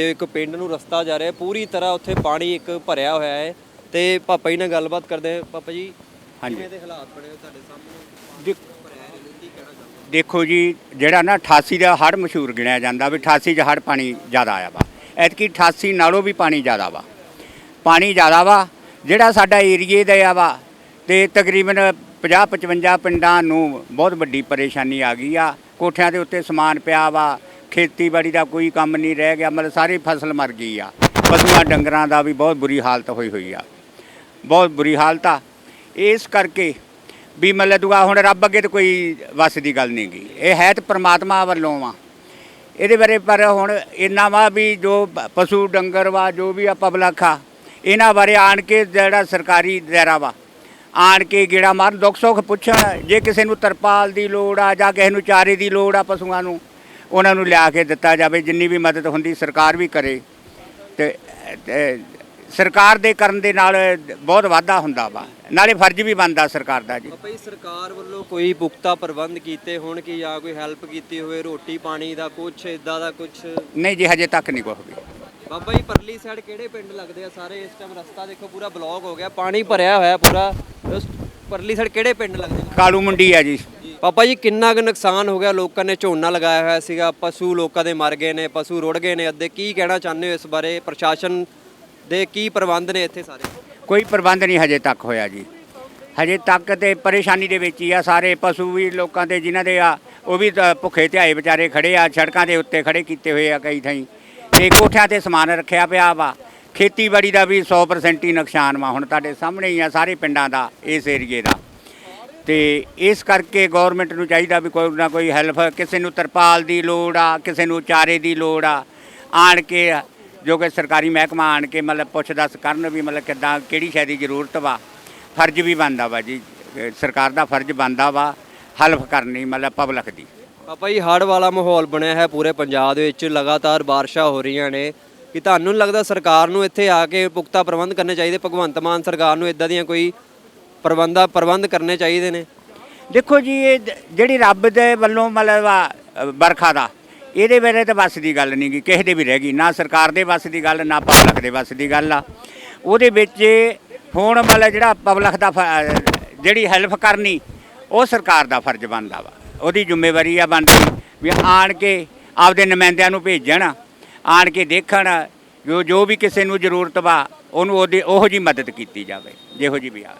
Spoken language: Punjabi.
ਇਹ ਇੱਕ ਪਿੰਡ ਨੂੰ ਰਸਤਾ ਜਾ ਰਿਹਾ ਪੂਰੀ ਤਰ੍ਹਾਂ ਉੱਥੇ ਪਾਣੀ ਇੱਕ ਭਰਿਆ ਹੋਇਆ ਹੈ ਤੇ ਪਾਪਾ ਜੀ ਨਾਲ ਗੱਲਬਾਤ ਕਰਦੇ ਹਾਂ। ਪਾਪਾ ਜੀ ਹਾਂਜੀ। ਦੇ ਹਾਲਾਤ ਬਣੇ ਤੁਹਾਡੇ ਸਾਹਮਣੇ? ਦੇਖ- ਜੀ ਜਿਹੜਾ ਨਾ 88 ਦਾ ਹੜ੍ਹ ਮਸ਼ਹੂਰ ਗਿਣਿਆ ਜਾਂਦਾ ਵੀ 88 ਚ ਹੜ੍ਹ ਪਾਣੀ ਜ਼ਿਆਦਾ ਆਇਆ ਵਾ। ਐਤਕੀ 88 ਨਾਲੋਂ ਵੀ ਪਾਣੀ ਜ਼ਿਆਦਾ ਵਾ। ਪਾਣੀ ਜ਼ਿਆਦਾ ਵਾ ਜਿਹੜਾ ਸਾਡਾ ਏਰੀਏ ਦਾ ਆ ਵਾ ਤੇ ਤਕਰੀਬਨ 50 55 ਪਿੰਡਾਂ ਨੂੰ ਬਹੁਤ ਵੱਡੀ ਪਰੇਸ਼ਾਨੀ ਆ ਗਈ ਆ। ਕੋਠਿਆਂ ਦੇ ਉੱਤੇ ਸਮਾਨ ਪਿਆ ਵਾ ਖੇਤੀਬਾੜੀ ਦਾ ਕੋਈ ਕੰਮ ਨਹੀਂ ਰਹਿ ਗਿਆ, ਮਤਲਬ ਸਾਰੀ ਫਸਲ ਮਰ ਗਈ ਆ। ਪਸ਼ੂਆਂ, ਡੰਗਰਾਂ ਦਾ ਵੀ ਬਹੁਤ ਬੁਰੀ ਹਾਲਤ ਹੋਈ ਹੋਈ ਆ। ਬਹੁਤ ਬੁਰੀ ਹਾਲਤ ਆ। ਇਸ ਕਰਕੇ ਵੀ ਮਤਲਬ ਦੁਆ ਹੁਣ ਰੱਬ ਅੱਗੇ ਤਾਂ ਕੋਈ ਵੱਸ ਦੀ ਗੱਲ ਨਹੀਂ ਗਈ ਇਹ ਹੈ ਤਾਂ ਪ੍ਰਮਾਤਮਾ ਵੱਲੋਂ ਆ। ਇਹਦੇ ਬਾਰੇ ਪਰ ਹੁਣ ਇੰਨਾ ਵਾ ਵੀ ਜੋ ਪਸ਼ੂ, ਡੰਗਰ ਵਾ, ਜੋ ਵੀ ਆ ਪਬਲਿਕ ਆ, ਇਹਨਾਂ ਬਾਰੇ ਆਣ ਕੇ ਜਿਹੜਾ ਸਰਕਾਰੀ ਦਾਇਰਾ ਵਾ, ਆਣ ਕੇ ਗੇੜਾ ਮਾਰ ਦੁੱਖ ਸੁੱਖ ਪੁੱਛਣ, ਜੇ ਕਿਸੇ ਨੂੰ ਤਰਪਾਲ ਦੀ ਲੋੜ ਆ ਜਾਂ ਕਿਸੇ ਨੂੰ ਚਾਰੇ ਦੀ ਲੋੜ ਆ ਪਸ਼ੂਆਂ ਨੂੰ ਉਹਨਾਂ ਨੂੰ ਲਿਆ ਕੇ ਦਿੱਤਾ ਜਾਵੇ ਜਿੰਨੀ ਵੀ ਮਦਦ ਹੁੰਦੀ ਸਰਕਾਰ ਵੀ ਕਰੇ। ਤੇ ਸਰਕਾਰ ਦੇ ਕਰਨ ਦੇ ਨਾਲ ਬਹੁਤ ਵਾਧਾ ਹੁੰਦਾ ਵਾ। ਨਾਲੇ ਫਰਜ਼ ਵੀ ਬਣਦਾ ਸਰਕਾਰ ਦਾ ਜੀ। ਜੀ ਸਰਕਾਰ ਵੱਲੋਂ ਕੋਈ ਪੁਖਤਾ ਪ੍ਰਬੰਧ ਕੀਤੇ ਹੋਣ ਕਿ ਜਾਂ ਕੋਈ ਹੈਲਪ ਕੀਤੀ ਹੋਵੇ ਰੋਟੀ ਪਾਣੀ ਦਾ ਕੁਝ ਇਦਾਂ ਦਾ ਕੁਝ ਨਹੀਂ ਜੀ ਹਜੇ ਤੱਕ ਨਹੀਂ ਕੁਛ ਵੀ। ਬਾਬਾ ਜੀ ਪਰਲੀ ਸਾਈਡ ਕਿਹੜੇ ਪਿੰਡ ਲੱਗਦੇ ਆ ਸਾਰੇ? ਇਸ ਟਾਈਮ ਰਸਤਾ ਦੇਖੋ ਪੂਰਾ ਬਲੌਕ ਹੋ ਗਿਆ ਪਾਣੀ ਭਰਿਆ ਹੋਇਆ ਪੂਰਾ। ਪਰਲੀ ਸਾਈਡ ਕਿਹੜੇ ਪਿੰਡ ਲੱਗਦੇ ਕਾਲੂ ਮੰਡੀ ਆ ਜੀ। ਪਾਪਾ ਜੀ, ਕਿੰਨਾ ਕੁ ਨੁਕਸਾਨ ਹੋ ਗਿਆ? ਲੋਕਾਂ ਨੇ ਝੋਨਾ ਲਗਾਇਆ ਹੋਇਆ ਸੀਗਾ। ਪਸ਼ੂ ਲੋਕਾਂ ਦੇ ਮਰ ਗਏ ਨੇ, ਪਸ਼ੂ ਰੁੜ ਗਏ ਨੇ। ਅੱਧੇ ਕੀ ਕਹਿਣਾ ਚਾਹੁੰਦੇ ਹੋ ਇਸ ਬਾਰੇ? ਪ੍ਰਸ਼ਾਸਨ ਦੇ ਕੀ ਪ੍ਰਬੰਧ ਨੇ ਇੱਥੇ ਸਾਰੇ? ਕੋਈ ਪ੍ਰਬੰਧ ਨਹੀਂ ਹਜੇ ਤੱਕ ਹੋਇਆ ਜੀ। ਹਜੇ ਤੱਕ ਤੇ ਪਰੇਸ਼ਾਨੀ ਦੇ ਵਿੱਚ ਹੀ ਆ ਸਾਰੇ ਪਸ਼ੂ ਵੀ, ਲੋਕਾਂ ਦੇ ਜਿਨ੍ਹਾਂ ਦੇ ਆ, ਉਹ ਵੀ ਤਾਂ ਭੁੱਖੇ ਧਿਆਏ ਵਿਚਾਰੇ ਖੜੇ ਆ, ਸੜਕਾਂ ਦੇ ਉੱਤੇ ਖੜੇ ਕੀਤੇ ਹੋਏ ਆ ਕਈ ਥਾਈਂ। ਤੇ ਕੋਠਿਆਂ ਤੇ ਸਮਾਨ ਰੱਖਿਆ ਪਿਆ ਵਾ। ਖੇਤੀਬਾੜੀ ਦਾ ਵੀ 100% ਹੀ ਨੁਕਸਾਨ ਵਾ। ਹੁਣ ਤੁਹਾਡੇ ਸਾਹਮਣੇ ਹੀ ਆ ਸਾਰੇ ਪਿੰਡਾਂ ਦਾ, ਇਸ ਏਰੀਏ ਦਾ। ਤੇ ਇਸ ਕਰਕੇ ਗਵਰਨਮੈਂਟ ਨੂੰ ਚਾਹੀਦਾ ਵੀ ਕੋਈ ਨਾ ਕੋਈ ਹੈਲਪ ਕਿਸੇ ਨੂੰ ਤਰਪਾਲ ਦੀ ਲੋੜ ਆ, ਕਿਸੇ ਨੂੰ ਚਾਰੇ ਦੀ ਲੋੜ ਆ। ਆਣ ਕੇ ਜੋ ਕਿ ਸਰਕਾਰੀ ਮਹਿਕਮਾ ਆਣ ਕੇ ਮਤਲਬ ਪੁੱਛ ਕਰਨ ਵੀ ਮਤਲਬ ਕਿੱਦਾਂ, ਕਿਹੜੀ ਸ਼ੈ ਦੀ ਜ਼ਰੂਰਤ ਵਾ। ਫਰਜ਼ ਵੀ ਬਣਦਾ ਵਾ ਜੀ ਸਰਕਾਰ ਦਾ ਫਰਜ਼ ਬਣਦਾ ਵਾ ਹੈਲਪ ਕਰਨੀ ਮਤਲਬ ਪਬਲਿਕ ਦੀ। ਪਾਪਾ ਜੀ, ਹੜ੍ਹ ਵਾਲਾ ਮਾਹੌਲ ਬਣਿਆ ਹੈ ਪੂਰੇ ਪੰਜਾਬ ਦੇ ਵਿੱਚ, ਲਗਾਤਾਰ ਬਾਰਿਸ਼ਾਂ ਹੋ ਰਹੀਆਂ ਨੇ। ਕਿ ਤੁਹਾਨੂੰ ਨਹੀਂ ਲੱਗਦਾ ਸਰਕਾਰ ਨੂੰ ਇੱਥੇ ਆ ਕੇ ਪੁਖਤਾ ਪ੍ਰਬੰਧ ਕਰਨੇ ਚਾਹੀਦੇ? ਭਗਵੰਤ ਮਾਨ ਸਰਕਾਰ ਨੂੰ ਇਦਾਂ ਦੀਆਂ ਕੋਈ ਪ੍ਰਬੰਧਾ ਪ੍ਰਬੰਧ ਕਰਨੇ ਚਾਹੀਦੇ ਨੇ। ਦੇਖੋ ਜੀ, ਇਹ ਜਿਹੜੀ ਰੱਬ ਦੇ ਵੱਲੋਂ ਮਤਲਬ ਆ ਵਰਖਾ ਦਾ, ਇਹਦੇ ਬਾਰੇ ਤਾਂ ਵੱਸ ਦੀ ਗੱਲ ਨਹੀਂ ਗੀ ਕਿਸੇ ਦੇ ਵੀ ਰਹਿ ਗਈ। ਨਾ ਸਰਕਾਰ ਦੇ ਵੱਸ ਦੀ ਗੱਲ, ਨਾ ਪਬਲਿਕ ਦੇ ਵੱਸ ਦੀ ਗੱਲ ਆ। ਉਹਦੇ ਵਿੱਚ ਹੁਣ ਮਤਲਬ ਜਿਹੜਾ ਪਬਲਿਕ ਦਾ ਫ- ਜਿਹੜੀ ਹੈਲਪ ਕਰਨੀ, ਉਹ ਸਰਕਾਰ ਦਾ ਫਰਜ਼ ਬਣਦਾ ਵਾ। ਉਹਦੀ ਜ਼ਿੰਮੇਵਾਰੀ ਆ ਬਣਦੀ ਵੀ ਆਣ ਕੇ ਆਪਦੇ ਨੁਮਾਇੰਦਿਆਂ ਨੂੰ ਭੇਜਣ, ਆਣ ਕੇ ਦੇਖਣ, ਜੋ ਜੋ ਵੀ ਕਿਸੇ ਨੂੰ ਜ਼ਰੂਰਤ ਵਾ, ਉਹਨੂੰ ਉਹਦੀ, ਉਹੋ ਜੀ ਮਦਦ ਕੀਤੀ ਜਾਵੇ। ਜਿਹੋ ਜੀ ਵੀ ਆ।